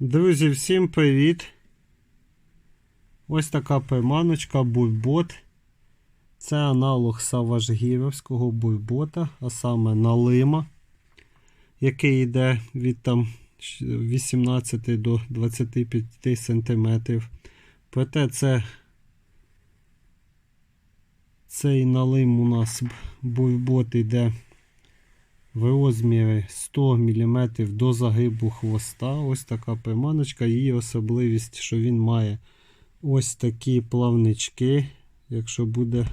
Друзі, всім привіт! Ось така приманочка Буйбот. Це аналог саважгірівського буйбота, а саме налима, який йде від там 18 до 25 см. Проте це цей налим у нас буйбот йде в розмірі 100 мм до загибу хвоста. Ось така приманочка. Її особливість, що він має ось такі плавнички. Якщо буде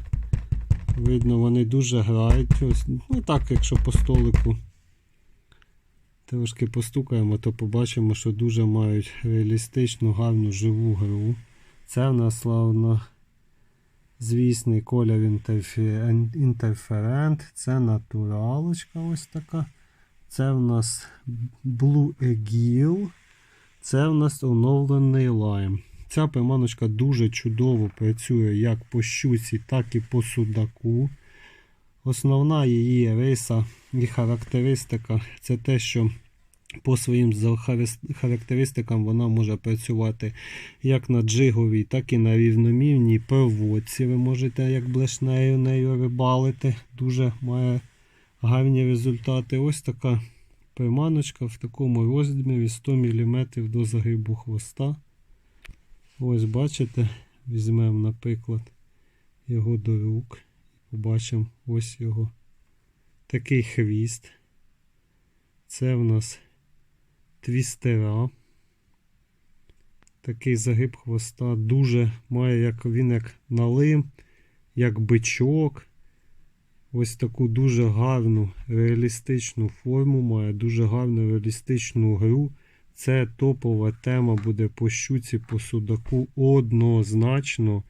видно, вони дуже грають. Ось, ну так, якщо по столику трошки постукаємо, то побачимо, що дуже мають реалістичну, гарну живу гру. Це в нас славно звісний колір інтерферент, це натуралочка ось така. Це в нас Blue Eagle, це в нас оновлений лайм. Ця приманочка дуже чудово працює як по щуці, так і по судаку. Основна її риса і характеристика це те, що по своїм характеристикам вона може працювати як на джиговій, так і на рівномірній проводці. Ви можете як блешнею нею рибалити. Дуже має гарні результати. Ось така приманочка в такому розмірі 100 мм до загибу хвоста. Ось бачите, візьмемо, наприклад, його до рук. Побачимо ось його такий хвіст. Це в нас твістера. Такий загиб хвоста дуже має як він як налим, як бичок. Ось таку дуже гарну реалістичну форму має, дуже гарну реалістичну гру. Це топова тема буде по щуці, по судаку однозначно.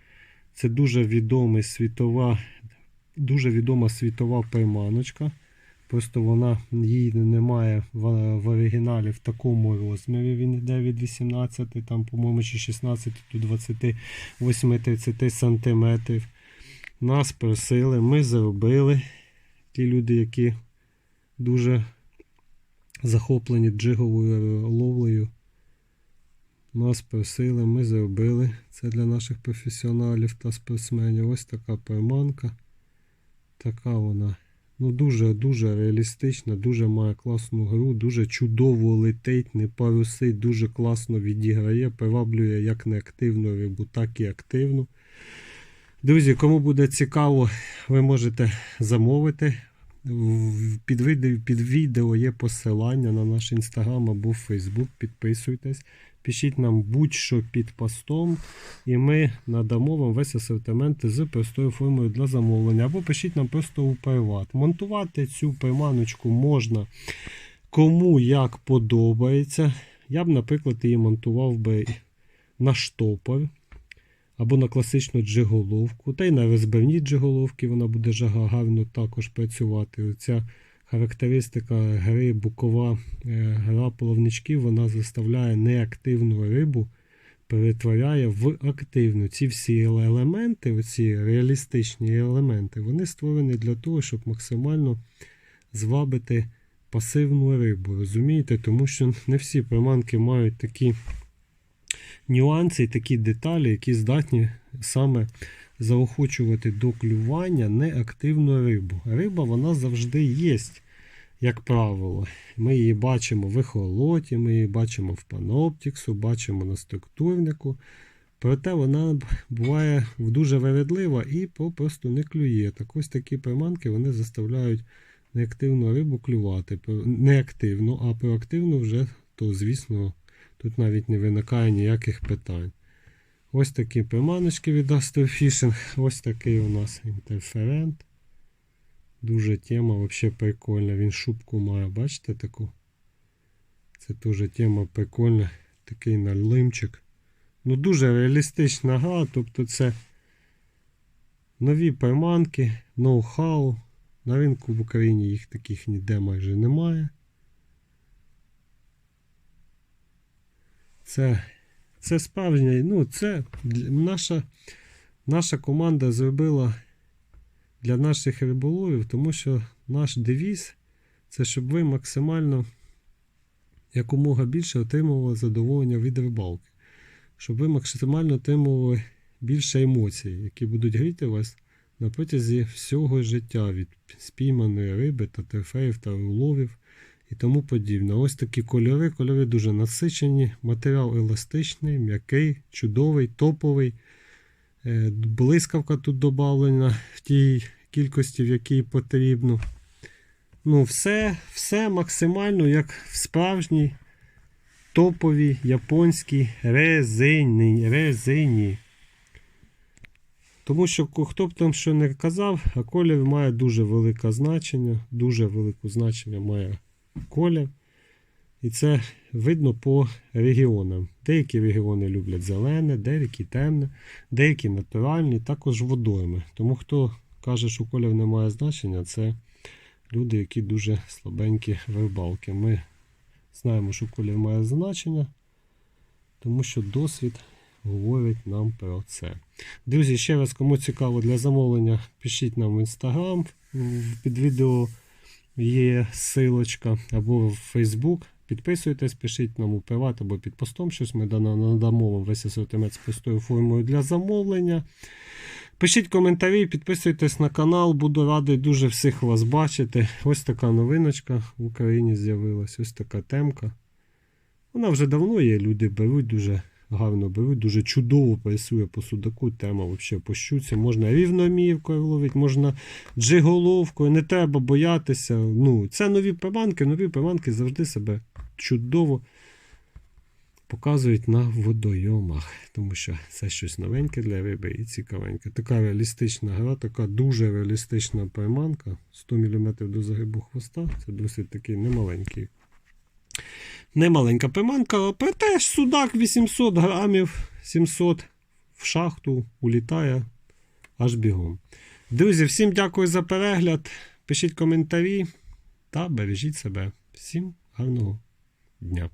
Це дуже світова, дуже відома світова приманочка. Просто вона її немає в, в оригіналі в такому розмірі. Він йде від 18, там, по-моєму, чи 16 до 28-30 сантиметрів. Нас просили, ми зробили. Ті люди, які дуже захоплені джиговою ловлею. Нас просили, ми зробили. Це для наших професіоналів та спортсменів. Ось така приманка. Така вона. Ну, дуже-дуже реалістична, дуже має класну гру, дуже чудово летить, не парусить, дуже класно відіграє, приваблює як неактивну рибу, так і активну. Друзі, кому буде цікаво, ви можете замовити. Під відео, під відео є посилання на наш інстаграм або фейсбук. Підписуйтесь, пишіть нам будь-що під постом, і ми надамо вам весь асортимент з простою формою для замовлення. Або пишіть нам просто у приват. Монтувати цю приманочку можна кому як подобається. Я б, наприклад, її монтував би на штопор або на класичну джиголовку, та й на розбивні джиголовки вона буде гарно також працювати. Оця характеристика гри букова е, гра половничків, вона заставляє неактивну рибу, перетворяє в активну. Ці всі елементи, оці реалістичні елементи, вони створені для того, щоб максимально звабити пасивну рибу. Розумієте? Тому що не всі приманки мають такі нюанси і такі деталі, які здатні саме заохочувати до клювання неактивну рибу. Риба вона завжди є, як правило. Ми її бачимо в ехолоті, ми її бачимо в паноптіксу, бачимо на структурнику. Проте вона буває дуже вередлива і попросту не клює. Так ось такі приманки вони заставляють неактивну рибу клювати. Неактивну, а проактивну вже, то звісно, Тут навіть не виникає ніяких питань. Ось такі приманочки від Astrofishing. Ось такий у нас інтерферент. Дуже тема взагалі прикольна. Він шубку має, бачите таку? Це теж тема прикольна. Такий налимчик. Ну, дуже реалістична гра. Тобто це нові приманки, ноу-хау. На ринку в Україні їх таких ніде майже немає. Це, це справжнє, ну, це наша, наша команда зробила для наших риболовів, тому що наш девіз це щоб ви максимально якомога більше отримували задоволення від рибалки, щоб ви максимально отримували більше емоцій, які будуть гріти вас на протязі всього життя від спійманої риби та трофеїв та уловів і тому подібне. Ось такі кольори. Кольори дуже насичені, матеріал еластичний, м'який, чудовий, топовий. Е, Блискавка тут додавлена в тій кількості, в якій потрібно. Ну, все, все максимально як в справжній топовій японській резині. резині. Тому що хто б там що не казав, а колір має дуже велике значення, дуже велике значення має колір. І це видно по регіонам. Деякі регіони люблять зелене, деякі темне, деякі натуральні, також водойми. Тому хто каже, що колір не має значення, це люди, які дуже слабенькі рибалки. Ми знаємо, що колір має значення, тому що досвід говорить нам про це. Друзі, ще раз, кому цікаво для замовлення, пишіть нам в інстаграм. Під відео є силочка або в Фейсбук. Підписуйтесь, пишіть нам у приват або під постом щось. Ми надамо вам весь асортимент з простою формою для замовлення. Пишіть коментарі, підписуйтесь на канал, буду радий дуже всіх вас бачити. Ось така новиночка в Україні з'явилась, ось така темка. Вона вже давно є, люди беруть дуже гарно беруть, дуже чудово працює по судаку. Тема взагалі по щуці. Можна рівноміркою ловити, можна джиголовкою, не треба боятися. Ну, це нові приманки, нові приманки завжди себе чудово показують на водойомах, тому що це щось новеньке для риби і цікавеньке. Така реалістична гра, така дуже реалістична приманка. 100 мм до загибу хвоста. Це досить такий немаленький. Немаленька приманка, проте ж судак 800 грамів, 700 в шахту улітає аж бігом. Друзі, всім дякую за перегляд. Пишіть коментарі та бережіть себе. Всім гарного Yep.